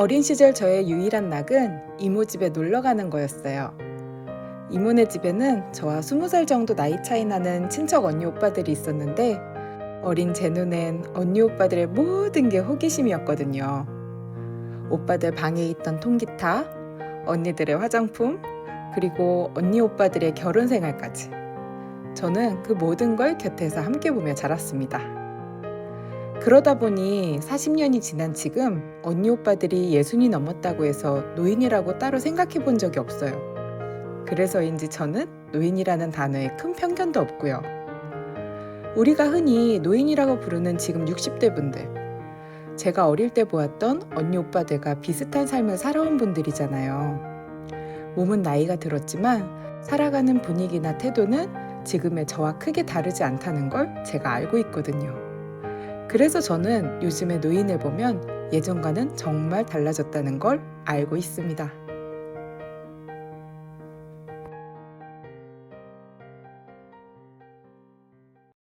어린 시절 저의 유일한 낙은 이모 집에 놀러 가는 거였어요. 이모네 집에는 저와 스무 살 정도 나이 차이 나는 친척 언니 오빠들이 있었는데 어린 제 눈엔 언니 오빠들의 모든 게 호기심이었거든요. 오빠들 방에 있던 통기타, 언니들의 화장품, 그리고 언니 오빠들의 결혼 생활까지. 저는 그 모든 걸 곁에서 함께 보며 자랐습니다. 그러다 보니 40년이 지난 지금 언니 오빠들이 예순이 넘었다고 해서 노인이라고 따로 생각해 본 적이 없어요. 그래서인지 저는 노인이라는 단어에 큰 편견도 없고요. 우리가 흔히 노인이라고 부르는 지금 60대 분들. 제가 어릴 때 보았던 언니 오빠들과 비슷한 삶을 살아온 분들이잖아요. 몸은 나이가 들었지만 살아가는 분위기나 태도는 지금의 저와 크게 다르지 않다는 걸 제가 알고 있거든요. 그래서 저는 요즘의 노인을 보면 예전과는 정말 달라졌다는 걸 알고 있습니다.